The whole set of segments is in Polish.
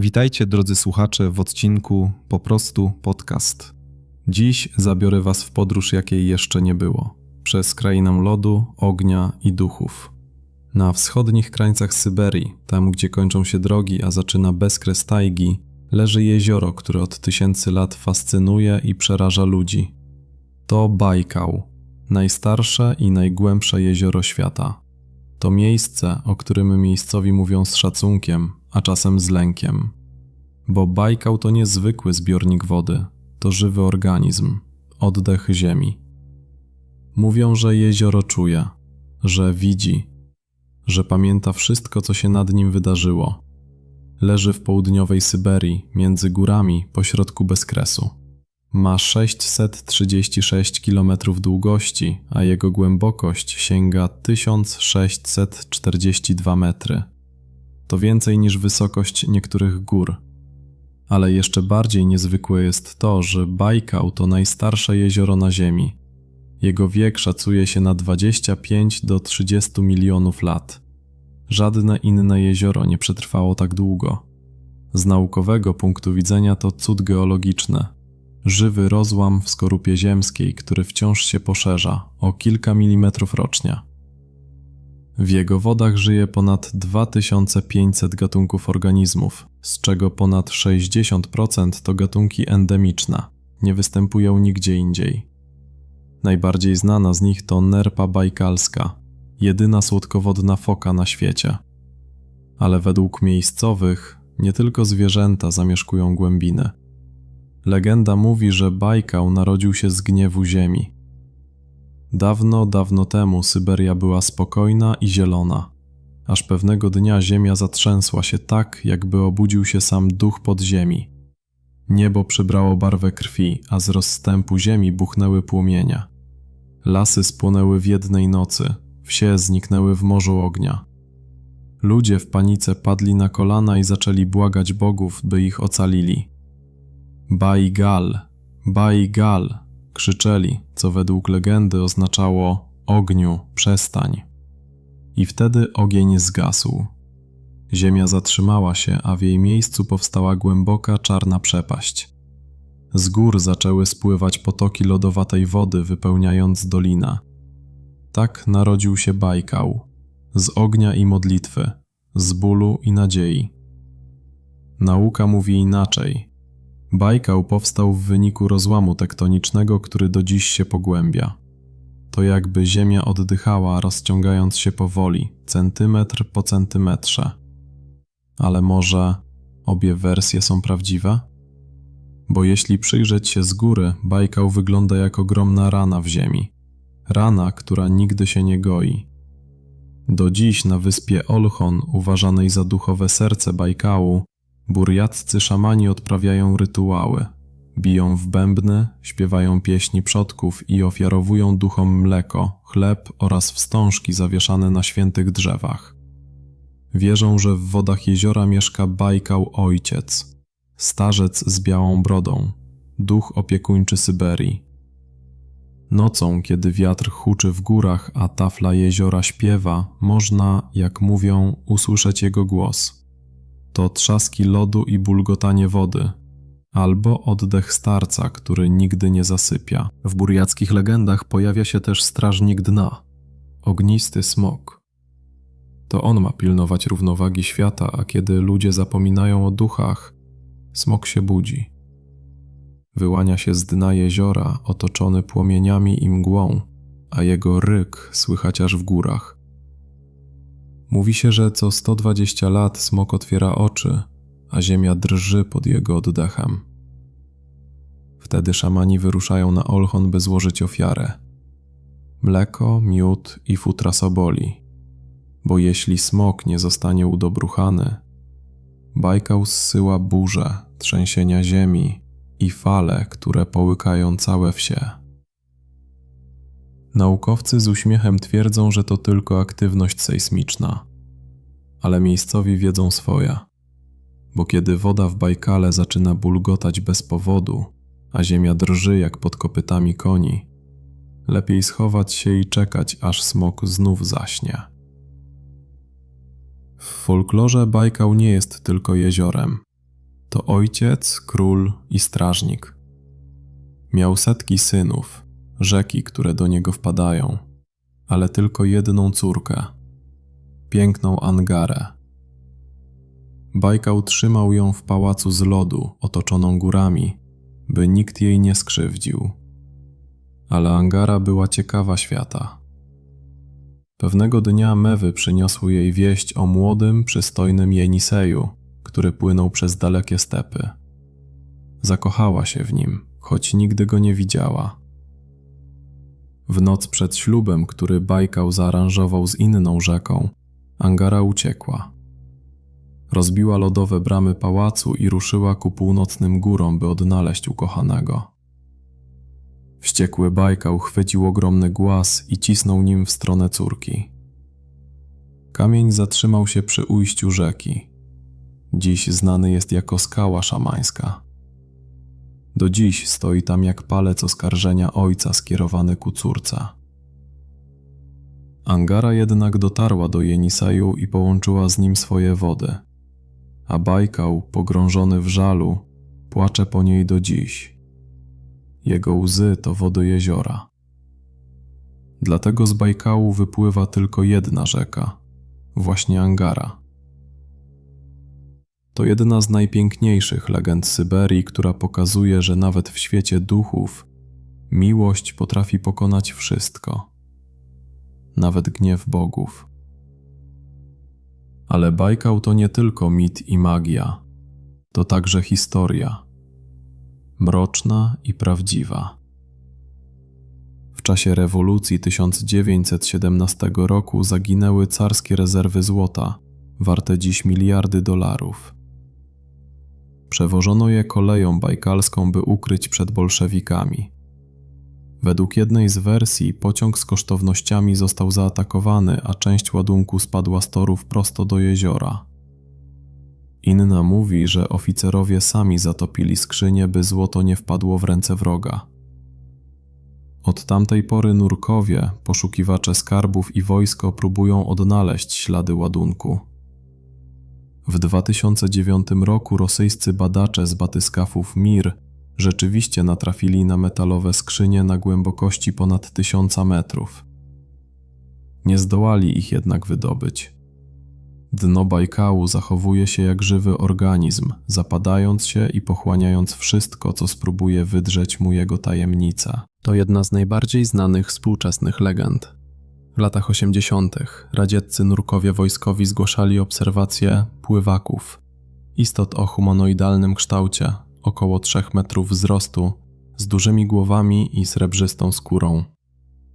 Witajcie drodzy słuchacze w odcinku Po prostu podcast. Dziś zabiorę Was w podróż, jakiej jeszcze nie było. Przez krainę lodu, ognia i duchów. Na wschodnich krańcach Syberii, tam gdzie kończą się drogi, a zaczyna bezkres tajgi, leży jezioro, które od tysięcy lat fascynuje i przeraża ludzi. To Bajkał, najstarsze i najgłębsze jezioro świata. To miejsce, o którym miejscowi mówią z szacunkiem, a czasem z lękiem. Bo Bajkał to niezwykły zbiornik wody, to żywy organizm, oddech ziemi. Mówią, że jezioro czuje, że widzi, że pamięta wszystko, co się nad nim wydarzyło. Leży w południowej Syberii, między górami, pośrodku bezkresu. Ma 636 km długości, a jego głębokość sięga 1642 metry. To więcej niż wysokość niektórych gór. Ale jeszcze bardziej niezwykłe jest to, że Bajkał to najstarsze jezioro na Ziemi. Jego wiek szacuje się na 25 do 30 milionów lat. Żadne inne jezioro nie przetrwało tak długo. Z naukowego punktu widzenia to cud geologiczny. Żywy rozłam w skorupie ziemskiej, który wciąż się poszerza o kilka milimetrów rocznie. W jego wodach żyje ponad 2500 gatunków organizmów, z czego ponad 60% to gatunki endemiczne, nie występują nigdzie indziej. Najbardziej znana z nich to nerpa bajkalska, jedyna słodkowodna foka na świecie. Ale według miejscowych nie tylko zwierzęta zamieszkują głębiny. Legenda mówi, że Bajkał narodził się z gniewu ziemi. Dawno, dawno temu Syberia była spokojna i zielona, aż pewnego dnia ziemia zatrzęsła się tak, jakby obudził się sam duch podziemi. Niebo przybrało barwę krwi, a z rozstępu ziemi buchnęły płomienia. Lasy spłonęły w jednej nocy, wsie zniknęły w morzu ognia. Ludzie w panice padli na kolana i zaczęli błagać bogów, by ich ocalili. Baigal, Baigal, krzyczeli, co według legendy oznaczało ogniu, przestań. I wtedy ogień zgasł. Ziemia zatrzymała się, a w jej miejscu powstała głęboka czarna przepaść. Z gór zaczęły spływać potoki lodowatej wody, wypełniając dolinę. Tak narodził się Bajkał, z ognia i modlitwy, z bólu i nadziei. Nauka mówi inaczej. Bajkał powstał w wyniku rozłamu tektonicznego, który do dziś się pogłębia. To jakby ziemia oddychała, rozciągając się powoli, centymetr po centymetrze. Ale może obie wersje są prawdziwe? Bo jeśli przyjrzeć się z góry, Bajkał wygląda jak ogromna rana w ziemi. Rana, która nigdy się nie goi. Do dziś na wyspie Olchon, uważanej za duchowe serce Bajkału, burjaccy szamani odprawiają rytuały. Biją w bębny, śpiewają pieśni przodków i ofiarowują duchom mleko, chleb oraz wstążki zawieszane na świętych drzewach. Wierzą, że w wodach jeziora mieszka Bajkał Ojciec, starzec z białą brodą, duch opiekuńczy Syberii. Nocą, kiedy wiatr huczy w górach, a tafla jeziora śpiewa, można, jak mówią, usłyszeć jego głos. To trzaski lodu i bulgotanie wody, albo oddech starca, który nigdy nie zasypia. W burjackich legendach pojawia się też strażnik dna, ognisty smok. To on ma pilnować równowagi świata, a kiedy ludzie zapominają o duchach, smok się budzi. Wyłania się z dna jeziora, otoczony płomieniami i mgłą, a jego ryk słychać aż w górach. Mówi się, że co 120 lat smok otwiera oczy, a ziemia drży pod jego oddechem. Wtedy szamani wyruszają na Olchon, by złożyć ofiarę. Mleko, miód i futra soboli. Bo jeśli smok nie zostanie udobruchany, Bajkał zsyła burze, trzęsienia ziemi i fale, które połykają całe wsie. Naukowcy z uśmiechem twierdzą, że to tylko aktywność sejsmiczna, ale miejscowi wiedzą swoje, bo kiedy woda w Bajkale zaczyna bulgotać bez powodu, a ziemia drży jak pod kopytami koni, lepiej schować się i czekać, aż smok znów zaśnie. W folklorze Bajkał nie jest tylko jeziorem, to ojciec, król i strażnik. Miał setki synów, rzeki, które do niego wpadają, ale tylko jedną córkę, piękną Angarę. Bajka utrzymał ją w pałacu z lodu, otoczoną górami, by nikt jej nie skrzywdził. Ale Angara była ciekawa świata. Pewnego dnia mewy przyniosły jej wieść o młodym, przystojnym Jeniseju, który płynął przez dalekie stepy. Zakochała się w nim, choć nigdy go nie widziała. W noc przed ślubem, który Bajkał zaaranżował z inną rzeką, Angara uciekła. Rozbiła lodowe bramy pałacu i ruszyła ku północnym górom, by odnaleźć ukochanego. Wściekły Bajkał chwycił ogromny głaz i cisnął nim w stronę córki. Kamień zatrzymał się przy ujściu rzeki. Dziś znany jest jako skała szamańska. Do dziś stoi tam jak palec oskarżenia ojca skierowany ku córce. Angara jednak dotarła do Jenisaju i połączyła z nim swoje wody, a Bajkał, pogrążony w żalu, płacze po niej do dziś. Jego łzy to wody jeziora. Dlatego z Bajkału wypływa tylko jedna rzeka, właśnie Angara. To jedna z najpiękniejszych legend Syberii, która pokazuje, że nawet w świecie duchów miłość potrafi pokonać wszystko, nawet gniew bogów. Ale Bajkał to nie tylko mit i magia, to także historia, mroczna i prawdziwa. W czasie rewolucji 1917 roku zaginęły carskie rezerwy złota, warte dziś miliardy dolarów. Przewożono je koleją bajkalską, by ukryć przed bolszewikami. Według jednej z wersji pociąg z kosztownościami został zaatakowany, a część ładunku spadła z torów prosto do jeziora. Inna mówi, że oficerowie sami zatopili skrzynię, by złoto nie wpadło w ręce wroga. Od tamtej pory nurkowie, poszukiwacze skarbów i wojsko próbują odnaleźć ślady ładunku. W 2009 roku rosyjscy badacze z batyskafów Mir rzeczywiście natrafili na metalowe skrzynie na głębokości ponad 1000 metrów. Nie zdołali ich jednak wydobyć. Dno Bajkału zachowuje się jak żywy organizm, zapadając się i pochłaniając wszystko, co spróbuje wydrzeć mu jego tajemnica. To jedna z najbardziej znanych współczesnych legend. W latach 80. radzieccy nurkowie wojskowi zgłaszali obserwacje pływaków, istot o humanoidalnym kształcie, około 3 metrów wzrostu, z dużymi głowami i srebrzystą skórą.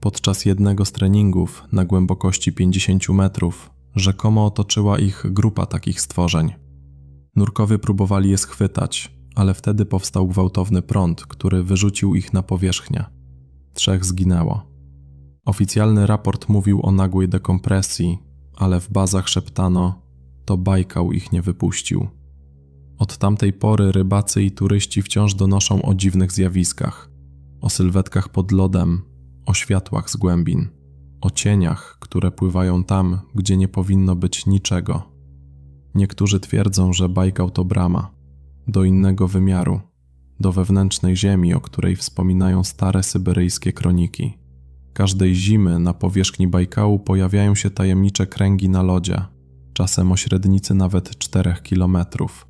Podczas jednego z treningów na głębokości 50 metrów rzekomo otoczyła ich grupa takich stworzeń. Nurkowie próbowali je schwytać, ale wtedy powstał gwałtowny prąd, który wyrzucił ich na powierzchnię. Trzech zginęło. Oficjalny raport mówił o nagłej dekompresji, ale w bazach szeptano, to Bajkał ich nie wypuścił. Od tamtej pory rybacy i turyści wciąż donoszą o dziwnych zjawiskach, o sylwetkach pod lodem, o światłach z głębin, o cieniach, które pływają tam, gdzie nie powinno być niczego. Niektórzy twierdzą, że Bajkał to brama do innego wymiaru, do wewnętrznej ziemi, o której wspominają stare syberyjskie kroniki. Każdej zimy na powierzchni Bajkału pojawiają się tajemnicze kręgi na lodzie, czasem o średnicy nawet 4 kilometrów.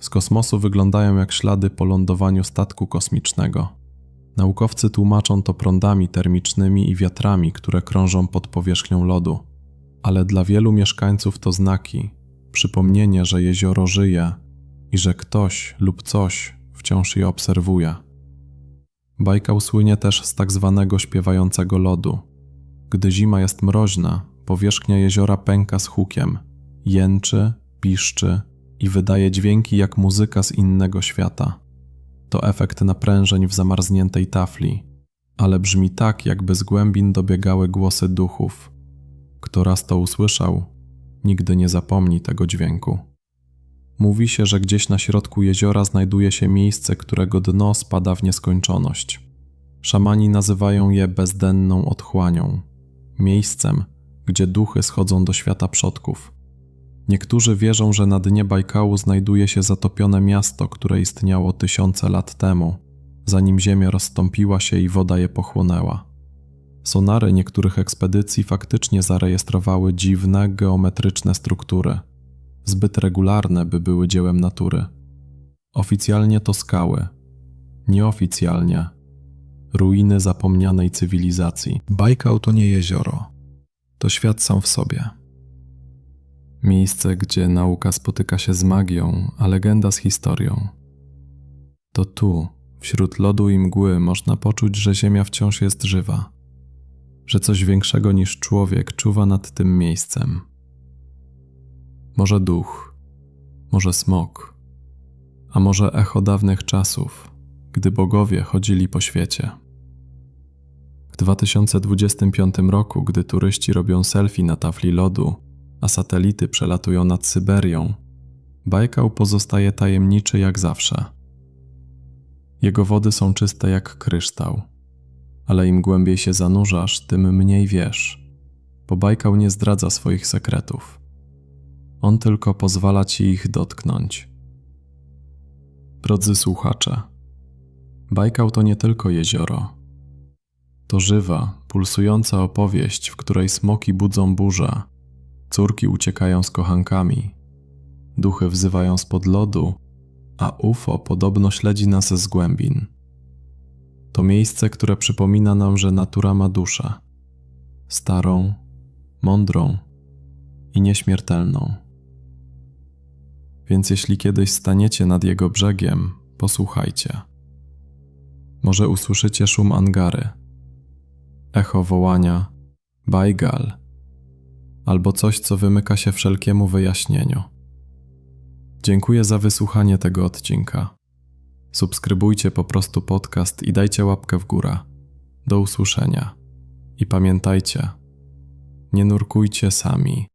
Z kosmosu wyglądają jak ślady po lądowaniu statku kosmicznego. Naukowcy tłumaczą to prądami termicznymi i wiatrami, które krążą pod powierzchnią lodu. Ale dla wielu mieszkańców to znaki, przypomnienie, że jezioro żyje i że ktoś lub coś wciąż je obserwuje. Bajkał słynie też z tak zwanego śpiewającego lodu. Gdy zima jest mroźna, powierzchnia jeziora pęka z hukiem, jęczy, piszczy i wydaje dźwięki jak muzyka z innego świata. To efekt naprężeń w zamarzniętej tafli, ale brzmi tak, jakby z głębin dobiegały głosy duchów. Kto raz to usłyszał, nigdy nie zapomni tego dźwięku. Mówi się, że gdzieś na środku jeziora znajduje się miejsce, którego dno spada w nieskończoność. Szamani nazywają je bezdenną otchłanią, miejscem, gdzie duchy schodzą do świata przodków. Niektórzy wierzą, że na dnie Bajkału znajduje się zatopione miasto, które istniało tysiące lat temu, zanim ziemia rozstąpiła się i woda je pochłonęła. Sonary niektórych ekspedycji faktycznie zarejestrowały dziwne, geometryczne struktury, zbyt regularne, by były dziełem natury. Oficjalnie to skały, nieoficjalnie ruiny zapomnianej cywilizacji. Bajkał to nie jezioro, to świat sam w sobie. Miejsce, gdzie nauka spotyka się z magią, a legenda z historią. To tu, wśród lodu i mgły, można poczuć, że Ziemia wciąż jest żywa, że coś większego niż człowiek czuwa nad tym miejscem. Może duch, może smok, a może echo dawnych czasów, gdy bogowie chodzili po świecie. W 2025 roku, gdy turyści robią selfie na tafli lodu, a satelity przelatują nad Syberią, Bajkał pozostaje tajemniczy jak zawsze. Jego wody są czyste jak kryształ, ale im głębiej się zanurzasz, tym mniej wiesz, bo Bajkał nie zdradza swoich sekretów. On tylko pozwala ci ich dotknąć. Drodzy słuchacze, Bajkał to nie tylko jezioro. To żywa, pulsująca opowieść, w której smoki budzą burzę, córki uciekają z kochankami, duchy wzywają spod lodu, a UFO podobno śledzi nas z głębin. To miejsce, które przypomina nam, że natura ma duszę starą, mądrą i nieśmiertelną. Więc jeśli kiedyś staniecie nad jego brzegiem, posłuchajcie. Może usłyszycie szum angary, echo wołania bajgal albo coś, co wymyka się wszelkiemu wyjaśnieniu. Dziękuję za wysłuchanie tego odcinka. Subskrybujcie po prostu podcast i dajcie łapkę w górę. Do usłyszenia. I pamiętajcie, nie nurkujcie sami.